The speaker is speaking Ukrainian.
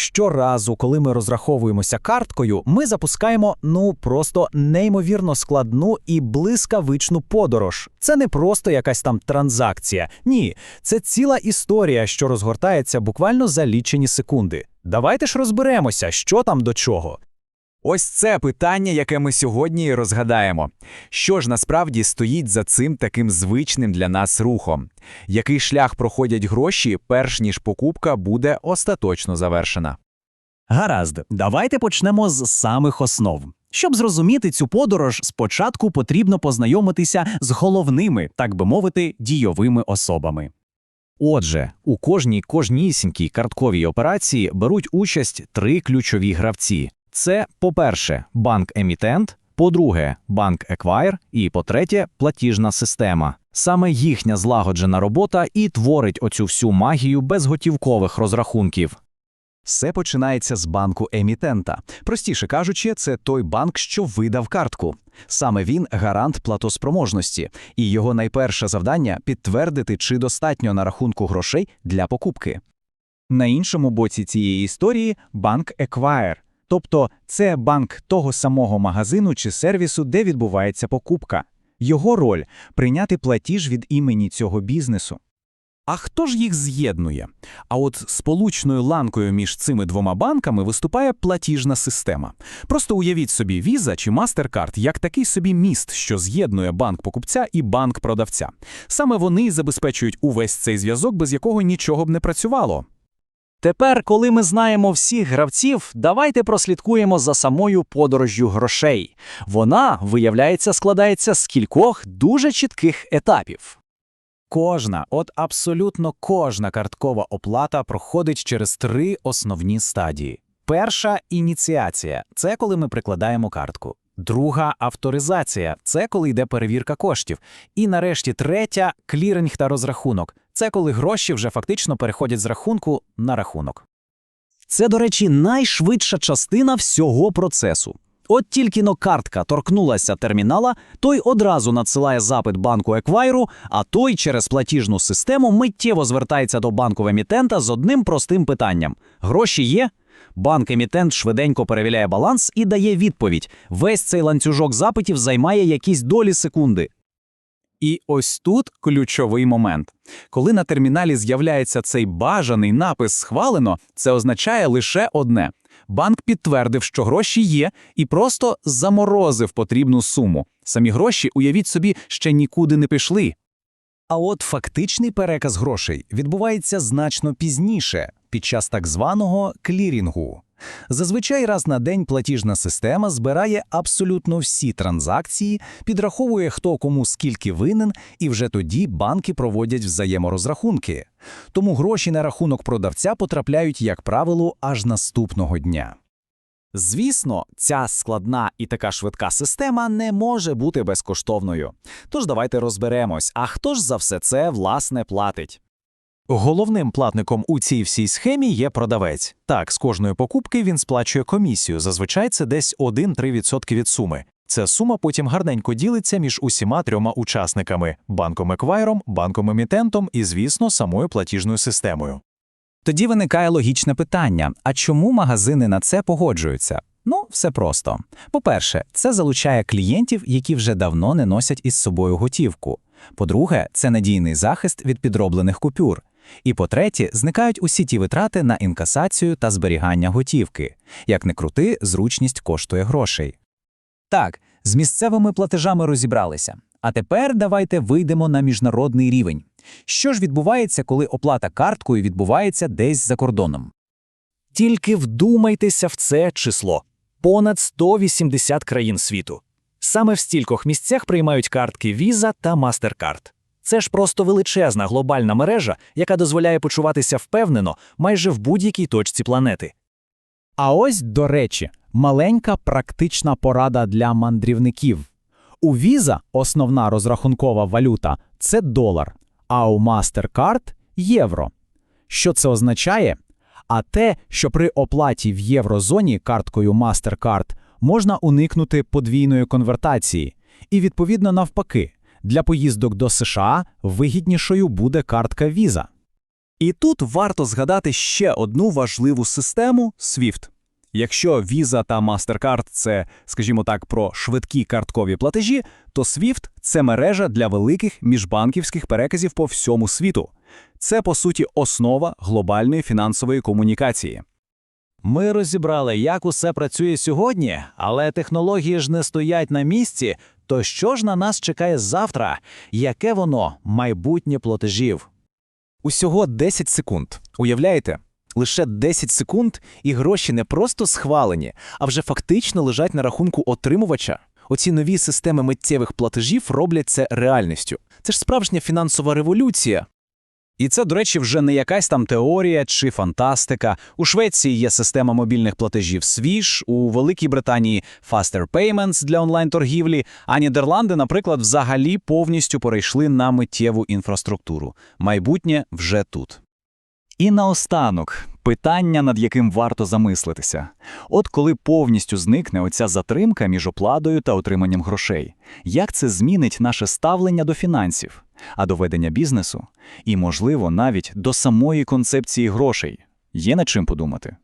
Щоразу, коли ми розраховуємося карткою, ми запускаємо ну просто неймовірно складну і блискавичну подорож. Це не просто якась там транзакція. Ні, це ціла історія, що розгортається буквально за лічені секунди. Давайте ж розберемося, що там до чого. Ось це питання, яке ми сьогодні і розгадаємо. Що ж насправді стоїть за цим таким звичним для нас рухом? Який шлях проходять гроші, перш ніж покупка буде остаточно завершена? Гаразд, давайте почнемо з самих основ. Щоб зрозуміти цю подорож, спочатку потрібно познайомитися з головними, так би мовити, дійовими особами. Отже, у кожній кожнісінькій картковій операції беруть участь три ключові гравці: це, по-перше, банк-емітент, по-друге, банк-еквайр і, по-третє, платіжна система. Саме їхня злагоджена робота і творить оцю всю магію безготівкових розрахунків. Все починається з банку емітента. Простіше кажучи, це той банк, що видав картку. Саме він гарант платоспроможності, і його найперше завдання підтвердити, чи достатньо на рахунку грошей для покупки. На іншому боці цієї історії банк Еквайр, тобто це банк того самого магазину чи сервісу, де відбувається покупка. Його роль прийняти платіж від імені цього бізнесу. А хто ж їх з'єднує? А от сполучною ланкою між цими двома банками виступає платіжна система. Просто уявіть собі Visa чи MasterCard як такий собі міст, що з'єднує банк покупця і банк продавця. Саме вони забезпечують увесь цей зв'язок, без якого нічого б не працювало. Тепер, коли ми знаємо всіх гравців, давайте прослідкуємо за самою подорожжю грошей. Вона, виявляється, складається з кількох дуже чітких етапів. Кожна, от абсолютно кожна карткова оплата проходить через три основні стадії. Перша ініціація це коли ми прикладаємо картку. Друга авторизація це коли йде перевірка коштів. І нарешті третя кліринг та розрахунок. Це коли гроші вже фактично переходять з рахунку на рахунок. Це, до речі, найшвидша частина всього процесу. От тільки но картка торкнулася термінала, той одразу надсилає запит банку еквайру, а той через платіжну систему миттєво звертається до банку емітента з одним простим питанням: гроші є? Банк-емітент швиденько перевіряє баланс і дає відповідь. Весь цей ланцюжок запитів займає якісь долі секунди. І ось тут ключовий момент. Коли на терміналі з'являється цей бажаний напис схвалено, це означає лише одне. Банк підтвердив, що гроші є, і просто заморозив потрібну суму. Самі гроші, уявіть собі, ще нікуди не пішли. А от фактичний переказ грошей відбувається значно пізніше, під час так званого клірінгу. Зазвичай раз на день платіжна система збирає абсолютно всі транзакції, підраховує, хто кому скільки винен, і вже тоді банки проводять взаєморозрахунки. Тому гроші на рахунок продавця потрапляють, як правило, аж наступного дня. Звісно, ця складна і така швидка система не може бути безкоштовною. Тож давайте розберемось, а хто ж за все це власне платить? Головним платником у цій всій схемі є продавець. Так, з кожної покупки він сплачує комісію. Зазвичай це десь 1-3% від суми. Ця сума потім гарненько ділиться між усіма трьома учасниками: банком еквайром, банком емітентом і, звісно, самою платіжною системою. Тоді виникає логічне питання: а чому магазини на це погоджуються? Ну, все просто. По-перше, це залучає клієнтів, які вже давно не носять із собою готівку. По-друге, це надійний захист від підроблених купюр. І по-третє, зникають усі ті витрати на інкасацію та зберігання готівки. Як не крути, зручність коштує грошей. Так, з місцевими платежами розібралися. А тепер давайте вийдемо на міжнародний рівень. Що ж відбувається, коли оплата карткою відбувається десь за кордоном? Тільки вдумайтеся в це число понад 180 країн світу. Саме в стількох місцях приймають картки Visa та MasterCard. Це ж просто величезна глобальна мережа, яка дозволяє почуватися впевнено майже в будь-якій точці планети. А ось, до речі, маленька практична порада для мандрівників. У Visa основна розрахункова валюта це долар, а у MasterCard – євро. Що це означає? А те, що при оплаті в єврозоні карткою MasterCard можна уникнути подвійної конвертації, і відповідно навпаки, для поїздок до США вигіднішою буде картка Visa. І тут варто згадати ще одну важливу систему SWIFT. Якщо Visa та MasterCard – це, скажімо так, про швидкі карткові платежі, то SWIFT – це мережа для великих міжбанківських переказів по всьому світу. Це, по суті, основа глобальної фінансової комунікації. Ми розібрали, як усе працює сьогодні, але технології ж не стоять на місці. То що ж на нас чекає завтра? Яке воно майбутнє платежів? Усього 10 секунд. Уявляєте? Лише 10 секунд, і гроші не просто схвалені, а вже фактично лежать на рахунку отримувача. Оці нові системи миттєвих платежів роблять це реальністю. Це ж справжня фінансова революція. І це, до речі, вже не якась там теорія чи фантастика. У Швеції є система мобільних платежів Swish, у Великій Британії Faster Payments для онлайн-торгівлі, а Нідерланди, наприклад, взагалі повністю перейшли на миттєву інфраструктуру. Майбутнє вже тут. І наостанок питання, над яким варто замислитися. От коли повністю зникне оця затримка між оплатою та отриманням грошей, як це змінить наше ставлення до фінансів, а до ведення бізнесу, і, можливо, навіть до самої концепції грошей? Є над чим подумати.